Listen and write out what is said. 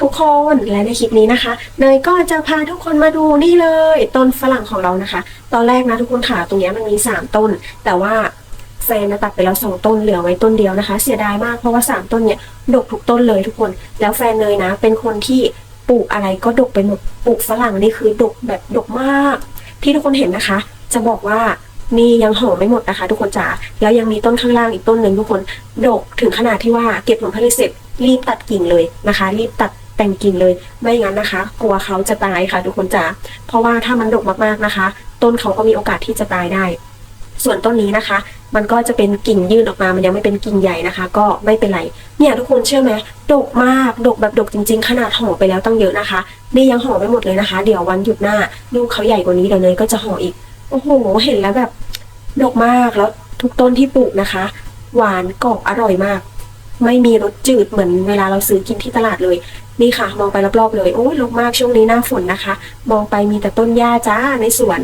ทุกคนและในคลิปนี้นะคะเนยก็จะพาทุกคนมาดูนี่เลยต้นฝรั่งของเรานะคะ ตอนแรกนะทุกคนค่ะตรงนี้มันมี 3 ต้น แต่ว่าแฟนนะตัดไปแล้วสองต้นเหลือไว้ต้นเดียวนะคะ เสียดายมากเพราะว่า 3 ต้นเนี่ยดกทุกต้นเลยทุกคน แล้วแฟนเนยนะ เป็นคนที่ปลูกอะไรก็ดกไปหมดปลูกฝรั่งนี่คือดกแบบดกมาก ที่ทุกคนเห็นนะคะ จะบอกว่านี่ยังห่อไม่หมดนะคะ ทุกคนจ๋าแล้วยังมีต้นข้างล่างอีกต้นหนึ่งทุกคนดกถึงขนาดที่ว่าเก็บผลผลิตเสร็จรีบตัดกิ่งเลยนะคะ รีบตัด แต่งกิ่งเลย ไม่งั้นนะคะ กลัวเขาจะตายค่ะทุกคนจ๋าเพราะว่าถ้ามันดกมากๆนะคะ ต้นเขาก็มีโอกาสที่จะตายได้ ส่วนต้นนี้นะคะ มันก็จะเป็นกิ่งยื่นออกมา มันยังไม่เป็นกิ่งใหญ่นะคะ ก็ไม่เป็นไร เนี่ยทุกคนเชื่อไหมดกมาก ดกแบบดกจริง ๆ ขนาดห่อไปแล้วตั้งเยอะนะคะ นี่ยังห่อไม่หมดเลยนะคะ เดี๋ยววันหยุดหน้าลูกเขาใหญ่กว่านี้เดี๋ยวเนยก็จะห่ออีก โอ้โห เห็นแล้วแบบดกมากแล้วทุกต้นที่ปลูกนะคะ หวานกรอบอร่อยมาก ไม่มีรสจืดเหมือนเวลาเราซื้อกินที่ตลาดเลย นี่ค่ะ มองไปรอบๆเลย โอ้ยรกมากช่วงนี้หน้าฝนนะคะ มองไปมีแต่ต้นหญ้าจ้าในสวน